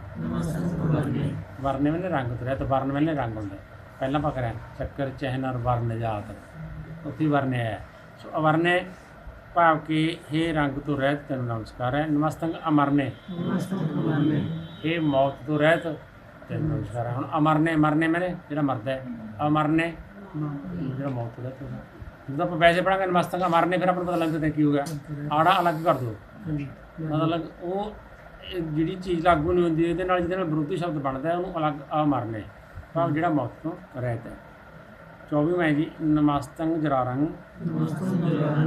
ਵਰਨੇ ਮੈਨੇ ਰੰਗ ਤੁਰਿਆ ਤੇ ਵਰਨ ਮੈਨੇ ਰੰਗ ਹੁੰਦਾ। ਹੈ। ਪਹਿਲਾਂ ਆਪਾਂ ਕਰਿਆ ਚੱਕਰ ਚਹਿਨ ਔਰ ਵਰਨ ਜਾਤ। ਉੱਥੇ ਹੀ ਵਰਨੇ ਆਇਆ। ਸੋ ਅਵਰਨੇ ਭਾਵ ਕਿ ਇਹ ਰੰਗ ਤੋਂ ਰਹਿਤ ਤੈਨੂੰ ਨਮਸਕਾਰ ਹੈ। ਨਮਸਤੰ ਅਮਰਨੇ। ਇਹ ਮੌਤ ਤੋਂ ਰਹਿਤ ਤੈਨੂੰ ਨਮਸਕਾਰ ਹੈ ਹੁਣ ਅਮਰਨੇ ਮਰਨੇ ਮੈਨੇ ਜਿਹੜਾ ਮਰਦਾ ਹੈ। ਅਮਰਨੇ ਜਿਹੜਾ ਮੌਤ ਤੋਂ ਰਹਿਤ ਹੋਗਾ ਜਦੋਂ ਆਪਾਂ ਵੈਸੇ ਪੜਾਂਗੇ ਨਮਸਤੰ ਅਮਰਨੇ ਫਿਰ ਆਪਾਂ ਨੂੰ ਪਤਾ ਲੱਗ ਜਾਂਦਾ ਕੀ ਹੋ ਗਿਆ। ਆੜਾ ਅਲੱਗ ਕਰ ਦਿਓ ਮਤਲਬ ਉਹ ਇਹ ਜਿਹੜੀ ਚੀਜ਼ ਲਾਗੂ ਨਹੀਂ ਹੁੰਦੀ ਇਹਦੇ ਨਾਲ ਜਿਹਦੇ ਨਾਲ ਵਿਰੋਧੀ ਸ਼ਬਦ ਬਣਦਾ ਹੈ ਉਹਨੂੰ ਅਲੱਗ ਅਮਰਨੇ ਭਾਵ ਜਿਹੜਾ ਮੌਤ ਤੋਂ ਰਹਿਤ ਹੈ। 24 ਮੈਂ ਜੀ ਨਮਸਤੰ ਜਰਾਰੰਗ।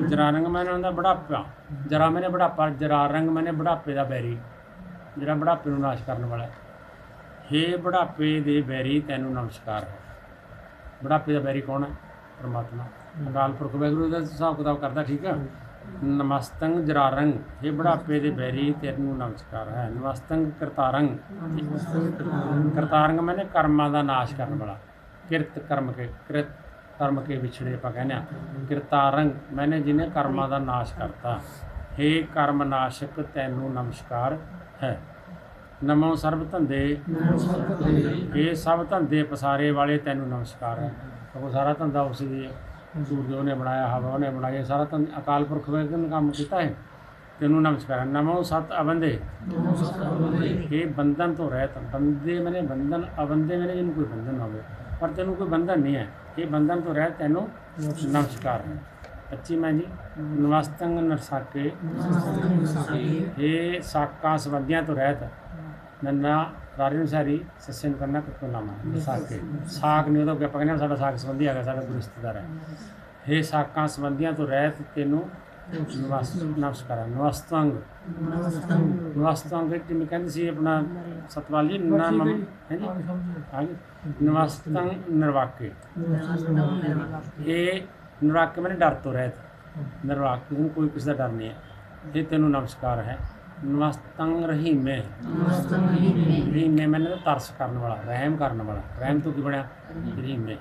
ਜਰਾਰੰਗ। ਮੈਨੇ ਹੁੰਦਾ ਬੁਢਾਪਾ। ਜਰਾ ਮੈਨੇ ਬੁਢਾਪਾ ਜਰਾਰੰਗ ਮੈਨੇ ਬੁਢਾਪੇ ਦਾ ਬੈਰੀ। ਜਿਹੜਾ ਬੁਢਾਪੇ ਨੂੰ ਨਾਸ਼ ਕਰਨ ਵਾਲਾ ਹੈ। ਹੇ ਬੁਢਾਪੇ ਦੇ ਬੈਰੀ ਤੈਨੂੰ ਨਮਸਕਾਰ ਹੈ। ਬੁਢਾਪੇ ਦਾ ਬੈਰੀ ਕੌਣ ਹੈ? ਪਰਮਾਤਮਾ। ਅਕਾਲ ਪੁਰਖ ਵਾਹਿਗੁਰੂ ਦਾ ਹਿਸਾਬ ਕਿਤਾਬ ਕਰਦਾ, ਠੀਕ ਆ? ਨਮਸਤੰਗ ਜਰਾਰੰਗ। ਹੇ ਬੁਢਾਪੇ ਦੇ ਬੈਰੀ ਤੈਨੂੰ ਨਮਸਕਾਰ ਹੈ। ਨਮਸਤੰਗ ਕਰਤਾਰੰਗ। ਕਰਤਾਰੰਗ ਮੈਨੇ ਕਰਮਾਂ ਦਾ ਨਾਸ਼ ਕਰਨ ਵਾਲਾ। ਕਿਰਤ ਕਰਮ ਕੇ, ਕਿਰਤ ਕਰਮ ਕੇ ਵਿਛੜੇ ਆਪਾਂ ਕਹਿੰਦੇ ਆ। ਕਿਰਤਾਰੰਗ ਮੈਨੇ ਜਿਹਨੇ ਕਰਮਾਂ ਦਾ ਨਾਸ਼ ਕਰਤਾ। ਹੇ ਕਰਮ ਨਾਸ਼ਕ, ਤੈਨੂੰ ਨਮਸਕਾਰ ਹੈ। ਨਮੋ ਸਰਬ ਧੰਦੇ। ਇਹ ਸਭ ਧੰਦੇ ਪਸਾਰੇ ਵਾਲੇ ਤੈਨੂੰ ਨਮਸਕਾਰ। ਹੈ ਉਹ ਸਾਰਾ ਧੰਦਾ ਉਸ ਦੀ ਹੈ। ਸੂਰਜ ਉਹਨੇ ਬਣਾਇਆ ਹਵਾ ਉਹਨੇ ਬਣਾਈ ਇਹ ਸਾਰਾ ਧੰਦਾ ਅਕਾਲ ਪੁਰਖ ਨੇ ਕੰਮ ਕੀਤਾ ਹੈ। ਤੈਨੂੰ ਨਮਸਕਾਰ। ਹੈ। ਨਮੋ ਸਤ ਅਬੰਦੇ ਇਹ ਬੰਧਨ ਤੋਂ ਰਹਿਤ ਬੰਦੇ ਮੈਨੇ ਬੰਧਨ ਅਬੰਦੇ ਮੈਨੇ ਜਿਹਨੂੰ ਕੋਈ ਬੰਧਨ ਨਾ ਹੋਵੇ। ਪਰ ਤੈਨੂੰ ਕੋਈ ਬੰਧਨ ਨਹੀਂ ਹੈ। ਇਹ ਬੰਧਨ ਤੋਂ ਰਹਿਤ ਤੈਨੂੰ ਨਮਸਕਾਰ ਹੈ। ਅੱਛੀ ਮੈਂ ਜੀ ਨਮਸਤੰਗ ਨਰਸਾਕੇ। ਇਹ ਸਾਕਾਂ ਸੰਬੰਧੀਆਂ ਤੋਂ ਰਹਿਤ ਅਨੁਸਾਰੀ ਸੱਸੇ ਨੂੰ ਕਰਨਾ ਕਿਤੋਂ ਨਾਮਾ ਸਾਕੇ ਸਾਕ ਨਹੀਂ ਉਹਦਾ ਆਪਾਂ ਕਹਿੰਦੇ ਸਾਡਾ ਸਾਕ ਸੰਬੰਧੀ ਹੈਗਾ ਸਾਡਾ ਕੋਈ ਰਿਸ਼ਤੇਦਾਰ ਹੈ ਇਹ ਸਾਕਾਂ ਸੰਬੰਧੀਆਂ ਤੋਂ ਰਹਿਤ ਤੈਨੂੰ ਨਮਸ ਨਮਸਕਾਰ ਨਮਸਤੰਗ ਨਮਸਤੰਗ ਜਿਵੇਂ ਕਹਿੰਦੇ ਸੀ ਆਪਣਾ ਸਤਵਾਲੀ ਨਾਮ ਹੈ ਜੀ ਹਾਂਜੀ ਨਮਸਤੰਗ ਨਿਰਵਾਕੇ ਇਹ ਨਿਰਵਾਕੇ ਮੈਨੇ ਡਰ ਤੋਂ ਰਹਿਤ ਨਿਰਵਾਕ ਨੂੰ ਕੋਈ ਕਿਸੇ ਦਾ ਡਰ ਨਹੀਂ ਹੈ ਇਹ ਤੈਨੂੰ ਨਮਸਕਾਰ ਹੈ ਨਮਸਤੰਗ ਰਹੀਮੇ। ਰਹੀਮੇ। ਮੈਨੇ ਤਾਂ ਤਰਸ ਕਰਨ ਵਾਲਾ ਰਹਿਮ ਕਰਨ ਵਾਲਾ। ਰਹਿਮ ਤੋਂ ਕੀ ਬਣਿਆ? ਰਹੀਮੇ।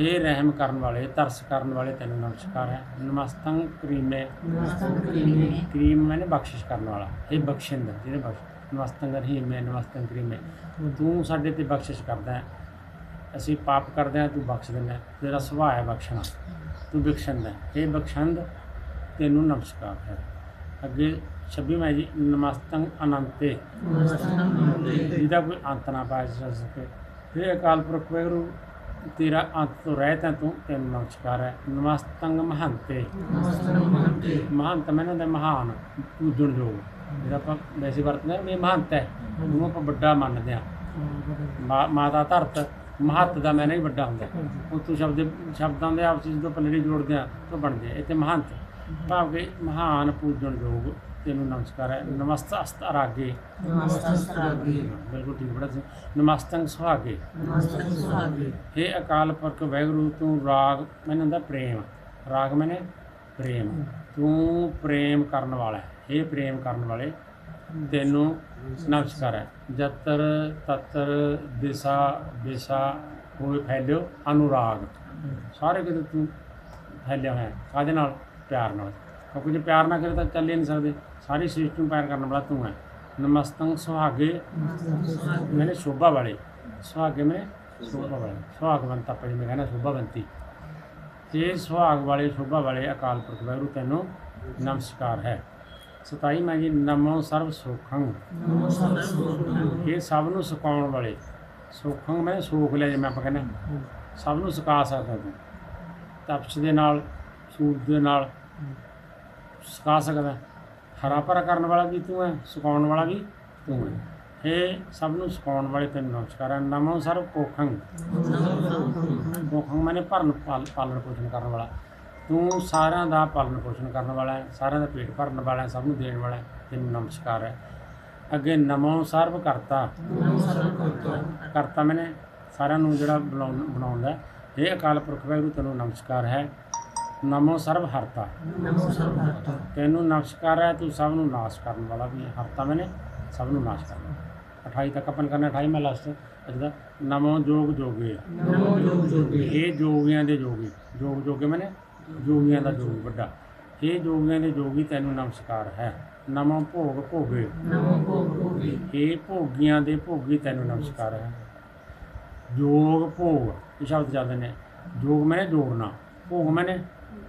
ਹੇ ਰਹਿਮ ਕਰਨ ਵਾਲੇ ਤਰਸ ਕਰਨ ਵਾਲੇ ਤੈਨੂੰ ਨਮਸਕਾਰ ਹੈ। ਨਮਸਤੰਗ ਕਰੀਮੇ ਕਰੀਮ ਮੈਨੇ ਬਖਸ਼ਿਸ਼ ਕਰਨ ਵਾਲਾ। ਇਹ ਬਖਸ਼ਿੰਦ ਜਿਹਨੇ ਬਖਸ਼ ਨਮਸਤੰਗ ਰਹੀਮੇ ਨਮਸਤੰਗ ਕਰੀਮੇ ਤੂੰ ਸਾਡੇ ਤੇ ਬਖਸ਼ਿਸ਼ ਕਰਦਾ ਹੈ। ਅਸੀਂ ਪਾਪ ਕਰਦੇ ਹਾਂ ਤੂੰ ਬਖਸ਼ ਦਿੰਦਾ। ਤੇਰਾ ਸੁਭਾਅ ਹੈ ਬਖਸ਼ਣਾ। ਤੂੰ ਬਖਸ਼ੰਦ ਹੈ। ਇਹ ਬਖਸ਼ੰਦ ਤੈਨੂੰ ਨਮਸਕਾਰ ਹੈ। ਅੱਗੇ 26 ਮੈਂ ਜੀ ਨਮਸਤੰ ਅਨੰਤੇ। ਜਿਹਦਾ ਕੋਈ ਅੰਤ ਨਾ ਜਾ ਸਕੇ। ਇਹ ਅਕਾਲ ਪੁਰਖ ਵਾਹਿਗੁਰੂ ਤੇਰਾ ਅੰਤ ਤੋਂ ਰਹਿਤ ਹੈ ਤੂੰ ਤੈਨੂੰ ਨਮਸਕਾਰ ਹੈ। ਨਮਸਤੰ ਮਹੰਤੇ। ਮਹੰਤ। ਮੈਨੂੰ ਦਾ ਮਹਾਨ ਪੂਜਣ ਯੋਗ। ਜਿਹੜਾ ਆਪਾਂ ਵੈਸੇ ਵਰਤਦੇ ਹਾਂ ਇਹ ਮਹੰਤ ਹੈ। ਉਹਨੂੰ ਆਪਾਂ ਵੱਡਾ ਮੰਨਦੇ ਹਾਂ। ਮਾ- ਮਾਤਾ ਧਰਤ ਮਹੱਤ ਦਾ ਮੈਂ ਨਹੀਂ ਵੱਡਾ ਹੁੰਦਾ। ਉਤੋਂ ਸ਼ਬਦ ਸ਼ਬਦਾਂ ਦੇ ਆਪਸ ਵਿੱਚ ਜਦੋਂ ਪਲੜੀ ਜੋੜਦੇ ਆ ਤਾਂ ਬਣਦੇ ਆ। ਇੱਥੇ ਮਹੰਤ। ਭਾਵ ਕਿ ਮਹਾਨ ਪੂਜਣ ਯੋਗ ਤੈਨੂੰ ਨਮਸਕਾਰ ਹੈ। ਨਮਸਤ ਅਸਤ ਅਰਾਗੇ। ਬਿਲਕੁਲ ਠੀਕ ਬੜਾ ਸੀ ਨਮਸਤੰ ਸੁਹਾਗੇ। हे ਅਕਾਲ ਪੁਰਖ ਵਾਹਿਗੁਰੂ ਤੂੰ ਰਾਗ ਮੈਨੂੰ ਹੁੰਦਾ ਪ੍ਰੇਮ। ਰਾਗ ਮੈਨੇ ਪ੍ਰੇਮ। ਤੂੰ ਪ੍ਰੇਮ ਕਰਨ ਵਾਲਾ ਹੈ। ਇਹ ਪ੍ਰੇਮ ਕਰਨ ਵਾਲੇ ਤੈਨੂੰ ਨਮਸਕਾਰ ਹੈ। ਜਤਰ ਤਤਰ ਦਿਸ਼ਾ ਦਿਸ਼ਾ ਹੋਏ ਫੈਲਿਓ ਅਨੁਰਾਗ। ਸਾਰੇ ਕਿਤੇ ਤੂੰ ਫੈਲਿਆ ਹੋਇਆ ਹੈ। ਕਾਹਦੇ ਨਾਲ? ਪਿਆਰ ਨਾਲ। ਕਿਉਂਕਿ ਜੇ ਪਿਆਰ ਨਾ ਕਰੇ ਤਾਂ ਚੱਲ ਹੀ ਨਹੀਂ ਸਕਦੇ। ਸਾਰੀ ਸ੍ਰਿਸ਼ਟੀ ਨੂੰ ਪਿਆਰ ਕਰਨ ਵਾਲਾ ਤੂੰ ਹੈ। ਨਮਸਤੰ ਸੁਹਾਗੇ। ਮੈਨੇ ਸ਼ੋਭਾ ਵਾਲੇ। ਸੁਹਾਗੇ ਮੈਂ ਸ਼ੋਭਾ ਵਾਲੇ। ਸੁਹਾਗਵੰਤ ਆਪਾਂ ਜਿਵੇਂ ਕਹਿੰਦੇ ਸ਼ੋਭਾਵੰਤੀ ਇਹ ਸੁਹਾਗ ਵਾਲੇ ਸ਼ੋਭਾ ਵਾਲੇ ਅਕਾਲ ਪੁਰਖ ਵਾਹਿਗੁਰੂ ਤੈਨੂੰ ਨਮਸਕਾਰ ਹੈ। 27 ਮੈਂ ਜੀ ਨਮੋ ਸਰਬ ਸੁਖੰ। ਇਹ ਸਭ ਨੂੰ ਸੁਕਾਉਣ ਵਾਲੇ। ਸੁਖੰ ਮੈਂ ਸੋਖ ਲਿਆ ਜਿਵੇਂ ਆਪਾਂ ਕਹਿੰਦੇ। ਸਭ ਨੂੰ ਸੁਕਾ ਸਕਦਾ ਤੂੰ। ਤਪਸ਼ ਦੇ ਨਾਲ ਸੂਰਜ ਦੇ ਨਾਲ ਸੁਕਾ ਸਕਦਾ। ਹਰਾ ਭਰਾ ਕਰਨ ਵਾਲਾ ਵੀ ਤੂੰ ਹੈ? ਸੁਕਾਉਣ ਵਾਲਾ ਵੀ ਤੂੰ ਹੈ? ਇਹ ਸਭ ਨੂੰ ਸੁਕਾਉਣ ਵਾਲੇ ਤੈਨੂੰ ਨਮਸਕਾਰ ਹੈ। ਨਮੋ ਸਰਵ ਕੋਖੰ ਕੋਖੰ ਮਾਨੇ ਭਰਨ ਪਾਲ- ਪਾਲਣ ਪੋਸ਼ਣ ਕਰਨ ਵਾਲਾ। ਤੂੰ ਸਾਰਿਆਂ ਦਾ ਪਾਲਣ ਪੋਸ਼ਣ ਕਰਨ ਵਾਲਾ ਹੈ। ਸਾਰਿਆਂ ਦਾ ਪੇਟ ਭਰਨ ਵਾਲਾ ਹੈ। ਸਭ ਨੂੰ ਦੇਣ ਵਾਲਾ ਹੈ। ਤੈਨੂੰ ਨਮਸਕਾਰ ਹੈ। ਅੱਗੇ ਨਮੋ ਸਰਵ ਕਰਤਾ। ਕਰਤਾ ਮੈਨੇ ਸਾਰਿਆਂ ਨੂੰ ਜਿਹੜਾ ਬਣਾਉਣ- ਬਣਾਉਂਦਾ ਹੈ। ਇਹ ਅਕਾਲ ਪੁਰਖ ਵਾਹਿਗੁਰੂ ਤੈਨੂੰ ਨਮਸਕਾਰ ਹੈ। ਨਮੋ ਸਰਬ ਹਰਤਾ। ਤੈਨੂੰ ਨਮਸਕਾਰ ਹੈ ਤੂੰ ਸਭ ਨੂੰ ਨਾਸ਼ ਕਰਨ ਵਾਲਾ ਵੀ ਹੈ। ਹਰਤਾ ਮੈਨੇ ਸਭ ਨੂੰ ਨਾਸ਼ ਕਰਨਾ। 28 ਤੱਕ ਆਪਾਂ ਕਰਨਾ 28 ਮੈਂ ਲਾਸਟ ਅੱਜ ਦਾ। ਨਮੋ ਜੋਗ ਜੋਗੇ। ਇਹ ਜੋਗੀਆਂ ਦੇ ਜੋਗੀ। ਜੋਗ ਜੋਗੇ ਮੈਨੇ? ਜੋਗੀਆਂ ਦਾ ਜੋਗੀ ਵੱਡਾ। ਇਹ ਜੋਗੀਆਂ ਦੇ ਜੋਗੀ ਤੈਨੂੰ ਨਮਸਕਾਰ ਹੈ। ਨਮੋ ਭੋਗ ਭੋਗੇ। ਇਹ ਭੋਗੀਆਂ ਦੇ ਭੋਗੀ ਤੈਨੂੰ ਨਮਸਕਾਰ ਹੈ। ਜੋਗ ਭੋਗ। ਇਹ ਸ਼ਬਦ ਚੱਲਦੇ ਨੇ। ਜੋਗ ਮੈਨੇ ਜੋੜਨਾ ਭੋਗ ਮੈਨੇ?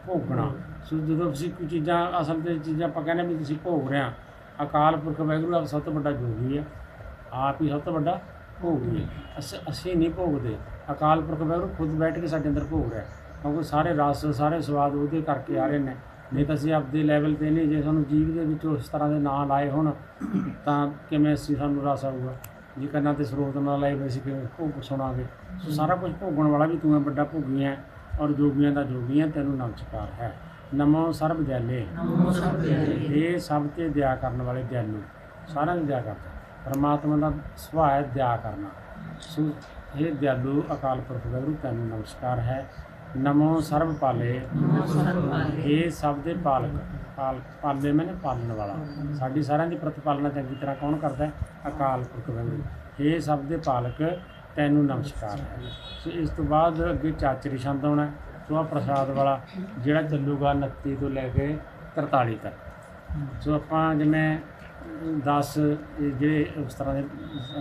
ਭੋਗਣਾ। ਸੋ ਜਦੋਂ ਤੁਸੀਂ ਕੋਈ ਚੀਜ਼ਾਂ ਅਸਲ ਤੇ ਚੀਜ਼ਾਂ ਆਪਾਂ ਕਹਿੰਦੇ ਵੀ ਤੁਸੀਂ ਭੋਗ ਰਹੇ ਆ ਅਕਾਲ ਪੁਰਖ ਵਾਹਿਗੁਰੂ ਆਪ ਸਭ ਤੋਂ ਵੱਡਾ ਜੋਗੀ ਹੈ ਆਪ ਹੀ ਸਭ ਤੋਂ ਵੱਡਾ ਭੋਗੀ ਹੈ ਅਸ- ਅਸੀਂ ਨਹੀਂ ਭੋਗਦੇ। ਅਕਾਲ ਪੁਰਖ ਵਾਹਿਗੁਰੂ ਖੁਦ ਬੈਠ ਕੇ ਸਾਡੇ ਅੰਦਰ ਭੋਗ ਰਿਹਾ ਕਿਉਂਕਿ ਸਾਰੇ ਰਸ ਸਾਰੇ ਸਵਾਦ ਉਹਦੇ ਕਰਕੇ ਆ ਰਹੇ ਨੇ। ਨਹੀਂ ਤਾਂ ਅਸੀਂ ਆਪਦੇ ਲੈਵਲ ਤੇ ਨਹੀਂ ਜੇ ਸਾਨੂੰ ਜੀਵ ਦੇ ਵਿੱਚ ਉਸ ਤਰ੍ਹਾਂ ਦੇ ਨਾਂ ਲਾਏ ਹੋਣ ਤਾਂ ਕਿਵੇਂ ਅਸੀਂ ਸਾਨੂੰ ਰਸ ਆਊਗਾ? ਜੇ ਕੰਨਾਂ ਤੇ ਸਰੋਤ ਨਾਲ ਲਾਏ ਹੋਏ ਸੀ ਕਿਵੇਂ ਭੋਗ ਸੁਣਾਂਗੇ। ਸੋ ਸਾਰਾ ਕੁਝ ਭੋਗਣ ਵਾਲਾ ਵੀ ਤੂੰ ਹੈ ਵੱਡਾ ਭੋਗੀ ਹੈ। ਔਰ ਜੋਗੀਆਂ ਦਾ ਜੋਗੀ ਹੈ ਤੈਨੂੰ ਨਮਸਕਾਰ ਹੈ। ਨਮੋ ਸਰਬ ਦਿਆਲੇ। ਇਹ ਸਭ ਤੇ ਦਇਆ ਕਰਨ ਵਾਲੇ ਦਿਆਲੂ। ਸਾਰਿਆਂ ਨੂੰ ਦਇਆ ਕਰਦਾ। ਪਰਮਾਤਮਾ ਦਾ ਸੁਭਾਅ ਹੈ ਦਇਆ ਕਰਨਾ। ਸੋ ਇਹ ਦਿਆਲੂ ਅਕਾਲ ਪੁਰਖ ਵਾਹਿਗੁਰੂ ਤੈਨੂੰ ਨਮਸਕਾਰ ਹੈ। ਨਮੋ ਸਰਬ ਪਾਲੇ। ਇਹ ਸਭ ਦੇ ਪਾਲਕ। ਪਾਲ ਪਾਲੇ ਮੈਨੇ ਪਾਲਣ ਵਾਲਾ। ਸਾਡੀ ਸਾਰਿਆਂ ਦੀ ਪ੍ਰਤਪਾਲਨਾ ਚੰਗੀ ਤਰ੍ਹਾਂ ਕੌਣ ਕਰਦਾ ਹੈ? ਅਕਾਲ ਪੁਰਖ ਵਾਹਿਗੁਰੂ ਇਹ ਸਭ ਦੇ ਪਾਲਕ। ਤੈਨੂੰ ਨਮਸਕਾਰ। ਹੈ ਸੋ ਇਸ ਤੋਂ ਬਾਅਦ ਅੱਗੇ ਚਾਚਰੀ ਛੰਦ ਆਉਣਾ। ਸੋ ਆ ਪ੍ਰਸਾਦ ਵਾਲਾ ਜਿਹੜਾ ਚੱਲੂਗਾ 29 ਤੋਂ ਲੈ ਕੇ 43 ਤੱਕ। ਸੋ ਆਪਾਂ ਜਿਵੇਂ 10 ਜਿਹੜੇ ਉਸ ਤਰ੍ਹਾਂ ਦੇ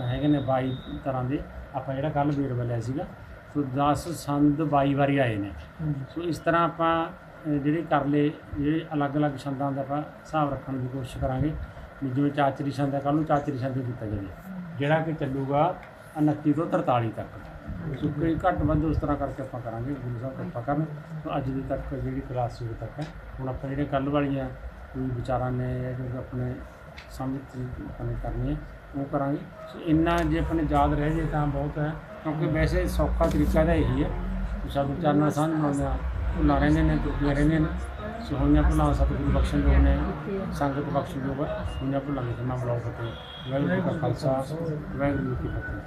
ਹੈਗੇ ਨੇ 22 ਤਰ੍ਹਾਂ ਦੇ ਆਪਾਂ ਜਿਹੜਾ ਕੱਲ ਵੇਰਵਾ ਲਿਆ ਸੀਗਾ ਸੋ 10 ਸੰਦ 22 ਵਾਰੀ ਆਏ ਨੇ। ਸੋ ਇਸ ਤਰ੍ਹਾਂ ਆਪਾਂ ਜਿਹੜੇ ਕਰ ਲਏ ਜਿਹੜੇ ਅਲੱਗ-ਅਲੱਗ ਛੰਦਾਂ ਦਾ ਆਪਾਂ ਹਿਸਾਬ ਰੱਖਣ ਦੀ ਕੋਸ਼ਿਸ਼ ਕਰਾਂਗੇ ਵੀ ਜਿਵੇਂ ਚਾਚਰੀ ਛੰਦ ਹੈ ਕੱਲ ਨੂੰ ਚਾਚਰੀ ਛੰਦ ਕੀਤਾ ਜਾਵੇ। ਜਿਹੜਾ ਕਿ ਚੱਲੂਗਾ 29 ਤੋਂ 43 ਤੱਕ। ਸੋ ਕੋਈ ਘੱਟ ਵੱਧ ਉਸ ਤਰ੍ਹਾਂ ਕਰਕੇ ਆਪਾਂ ਕਰਾਂਗੇ, ਗੁਰੂ ਸਾਹਿਬ ਕਿਰਪਾ ਕਰਨ। ਸੋ ਅੱਜ ਦੀ ਤੱਕ ਜਿਹੜੀ ਕਲਾਸ ਸ਼ੁਰੂ ਤੱਕ ਹੈ। ਹੁਣ ਆਪਾਂ ਜਿਹੜੇ ਕੱਲ ਵਾਲੀਆਂ, ਕੋਈ ਵਿਚਾਰਾਂ ਨੇ ਜੋ ਆਪਣੇ ਸਮਝ ਆਪਣੇ ਕਰਨੀ ਹੈ ਉਹ ਕਰਾਂਗੇ। ਸੋ ਇੰਨਾ ਜੇ ਆਪਣੇ ਯਾਦ ਰਹਿ ਜੇ ਤਾਂ ਬਹੁਤ ਹੈ, ਕਿਉਂਕਿ ਵੈਸੇ ਸੌਖਾ ਤਰੀਕਾ ਤਾਂ ਇਹੀ ਹੈ। ਸਾਨੂੰ ਉਚਾਰਨ ਨਾਲ ਸਾਂਝ ਬਣਾਉਂਦੇ ਆ ਭੁੱਲਾਂ ਰਹਿੰਦੇ ਨੇ ਟੁੱਟੀਆਂ ਰਹਿੰਦੀਆਂ ਨੇ। ਸੋਹਣੀਆਂ ਹੋਈਆਂ ਭੁੱਲਾਂ ਸਤਿਗੁਰੂ ਬਖਸ਼ਣ ਜੋ ਨੇ, ਸੰਗਤ ਬਖਸ਼ਣ ਜੋ ਹੋਈਆਂ ਭੁੱਲਾਂ ਦੇ ਨਾਮ ਬੁਲਾਓ ਫਤਿਹ। ਵੈਗੁਰੂ ਜੀ ਕਾ ਖਾਲਸਾ, ਵਾਹਿਗੁਰੂ ਕੀ ਫਤਿਹ।